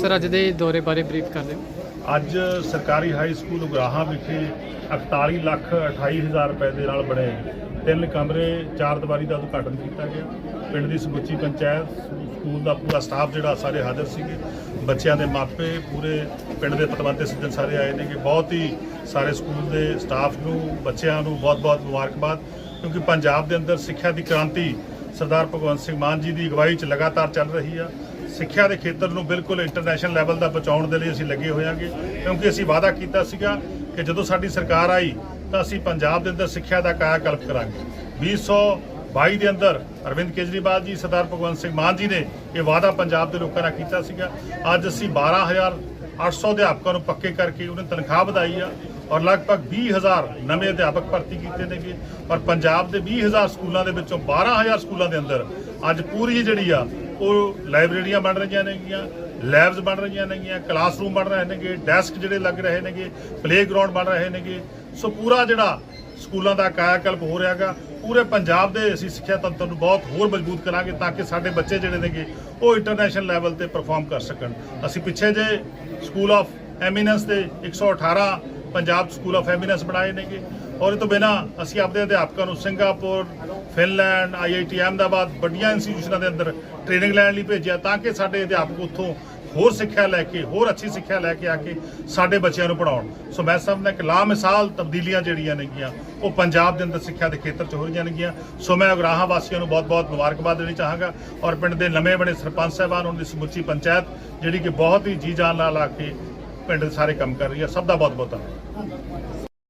Sir, ਅੱਜ ਦੇ ਦੌਰੇ ਬਾਰੇ ਬਰੀਫ ਕਰ ਦਿਓ। ਅੱਜ ਸਰਕਾਰੀ ਹਾਈ ਸਕੂਲ ਉਗਰਾਹਾਂ ਵਿਖੇ 41 ਲੱਖ 28 ਹਜ਼ਾਰ ਰੁਪਏ ਦੇ ਨਾਲ ਬਣੇ ਤਿੰਨ ਕਮਰੇ, ਚਾਰ ਦੀਵਾਰੀ ਦਾ ਉਦਘਾਟਨ ਕੀਤਾ ਗਿਆ। ਪਿੰਡ ਦੀ ਸਮੁੱਚੀ ਪੰਚਾਇਤ, ਸਕੂਲ ਦਾ ਪੂਰਾ ਸਟਾਫ ਜਿਹੜਾ ਸਾਰੇ ਹਾਜ਼ਰ ਸੀਗੇ। ਬੱਚਿਆਂ ਦੇ ਮਾਪੇ, ਪੂਰੇ ਪਿੰਡ ਦੇ ਪਤਵੰਤੇ ਸੱਜਣ ਸਾਰੇ ਆਏ ਨੇ ਕਿ ਬਹੁਤ ਹੀ ਸਾਰੇ ਸਕੂਲ ਦੇ ਸਟਾਫ ਨੂੰ, ਬੱਚਿਆਂ ਨੂੰ ਬਹੁਤ-ਬਹੁਤ ਮੁਬਾਰਕਬਾਦ। ਕਿਉਂਕਿ ਪੰਜਾਬ ਦੇ ਅੰਦਰ ਸਿੱਖਿਆ ਦੀ ਕ੍ਰਾਂਤੀ ਸਰਦਾਰ ਭਗਵੰਤ ਸਿੰਘ ਮਾਨ ਜੀ ਦੀ ਅਗਵਾਈ 'ਚ ਲਗਾਤਾਰ ਚੱਲ ਰਹੀ ਆ। ਸਿੱਖਿਆ ਦੇ ਖੇਤਰ ਨੂੰ ਬਿਲਕੁਲ ਇੰਟਰਨੈਸ਼ਨਲ ਲੈਵਲ ਦਾ ਪਹੁੰਚਾਉਣ ਦੇ ਲਈ ਅਸੀਂ ਲੱਗੇ ਹੋਇਆਂਗੇ, ਕਿਉਂਕਿ ਅਸੀਂ ਵਾਅਦਾ ਕੀਤਾ ਸੀਗਾ ਕਿ ਜਦੋਂ ਸਾਡੀ ਸਰਕਾਰ ਆਈ ਤਾਂ ਅਸੀਂ ਪੰਜਾਬ ਦੇ ਅੰਦਰ ਸਿੱਖਿਆ ਦਾ ਕਾਇਆਕਲਪ ਕਰਾਂਗੇ। 2022 ਦੇ ਅੰਦਰ ਅਰਵਿੰਦ ਕੇਜਰੀਵਾਲ ਜੀ, ਸਰਦਾਰ ਭਗਵੰਤ ਸਿੰਘ ਮਾਨ ਜੀ ਨੇ ਇਹ ਵਾਅਦਾ ਪੰਜਾਬ ਦੇ ਲੋਕਾਂ ਨਾਲ ਕੀਤਾ ਸੀਗਾ। ਅੱਜ ਅਸੀਂ 12800 ਅਧਿਆਪਕਾਂ ਨੂੰ ਪੱਕੇ ਕਰਕੇ ਉਹਨਾਂ ਤਨਖਾਹ ਵਧਾਈ ਆ ਔਰ ਲਗਭਗ 20000 ਨਵੇਂ ਅਧਿਆਪਕ ਭਰਤੀ ਕੀਤੇ ਨੇਗੇ ਔਰ ਪੰਜਾਬ ਦੇ 20000 ਸਕੂਲਾਂ ਦੇ ਵਿੱਚੋਂ 12000 ਸਕੂਲਾਂ ਦੇ ਅੰਦਰ ਅੱਜ ਪੂਰੀ ਜਿਹੜੀ ਆ ਉਹ ਲਾਇਬ੍ਰੇਰੀਆਂ ਬਣ ਰਹੀਆਂ ਨੇਗੀਆਂ ਲੈਬਸ ਬਣ ਰਹੀਆਂ ਨੇਗੀਆਂ, ਕਲਾਸਰੂਮ ਬਣ ਰਹੇ ਨੇਗੇ, ਡੈਸਕ ਜਿਹੜੇ ਲੱਗ ਰਹੇ ਨੇਗੇ, ਪਲੇਗਰਾਉਂਡ ਬਣ ਰਹੇ ਨੇਗੇ। ਸੋ ਪੂਰਾ ਜਿਹੜਾ ਸਕੂਲਾਂ ਦਾ ਕਾਇਆਕਲਪ ਹੋ ਰਿਹਾਗਾ, ਪੂਰੇ ਪੰਜਾਬ ਦੇ ਅਸੀਂ ਸਿੱਖਿਆ ਤੰਤਰ ਨੂੰ ਬਹੁਤ ਹੋਰ ਮਜ਼ਬੂਤ ਕਰਾਂਗੇ ਤਾਂ ਕਿ ਸਾਡੇ ਬੱਚੇ ਜਿਹੜੇ ਨੇਗੇ, ਉਹ ਇੰਟਰਨੈਸ਼ਨਲ ਲੈਵਲ ਤੇ ਪਰਫਾਰਮ ਕਰ ਸਕਣ। ਅਸੀਂ ਪਿੱਛੇ ਜੇ ਸਕੂਲ ਆਫ ਐਮੀਨੈਂਸ ਦੇ 118 ਪੰਜਾਬ ਸਕੂਲ ਆਫ ਐਮੀਨੈਂਸ ਬਣਾਏ ਨੇਗੇ ਔਰ ਇਹ ਤੋਂ ਬਿਨਾ ਅਸੀਂ ਆਪਣੇ ਅਧਿਆਪਕਾਂ ਨੂੰ ਸਿੰਗਾਪੁਰ, ਫਿਨਲੈਂਡ ਆਈਆਈਟੀ ਅਹਿਮਦਾਬਾਦ ਵੱਡੀਆਂ ਇੰਸਟੀਟਿਊਸ਼ਨਾਂ ਦੇ ਅੰਦਰ ਟ੍ਰੇਨਿੰਗ ਲੈਣ ਲਈ ਭੇਜਿਆ ਤਾਂ ਕਿ ਸਾਡੇ ਅਧਿਆਪਕ ਉੱਥੋਂ ਹੋਰ ਸਿੱਖਿਆ ਲੈ ਕੇ, ਹੋਰ ਅੱਛੀ ਸਿੱਖਿਆ ਲੈ ਕੇ ਆ ਕੇ ਸਾਡੇ ਬੱਚਿਆਂ ਨੂੰ ਪੜਾਉਣ ਸੋ ਮੈਂ ਸਮਝਦਾ ਕਿ ਲਾ ਮਿਸਾਲ ਤਬਦੀਲੀਆਂ ਜਿਹੜੀਆਂ ਨੇਗੀਆਂ, ਉਹ ਪੰਜਾਬ ਦੇ ਅੰਦਰ ਸਿੱਖਿਆ ਦੇ ਖੇਤਰ 'ਚ ਹੋ ਰਹੀਆਂ ਨੇਗੀਆਂ। ਸੋ ਮੈਂ ਉਗਰਾਹਾਂ ਵਾਸੀਆਂ ਨੂੰ ਬਹੁਤ-ਬਹੁਤ ਮੁਬਾਰਕਬਾਦ ਦੇਣੀ ਚਾਹਾਂਗਾ ਔਰ ਪਿੰਡ ਦੇ ਨਵੇਂ ਬਣੇ ਸਰਪੰਚ ਸਾਹਿਬਾਨ ਉਹਨਾਂ ਦੀ ਸਮੁੱਚੀ ਪੰਚਾਇਤ, ਜਿਹੜੀ ਕਿ ਬਹੁਤ ਹੀ ਜੀ ਜਾਨ ਨਾਲ ਆ ਕੇ ਪਿੰਡ ਦੇ ਸਾਰੇ ਕੰਮ ਕਰ ਰਹੀ ਹੈ। ਸਭ ਦਾ ਬਹੁਤ-ਬਹੁਤ ਧੰਨਵਾਦ।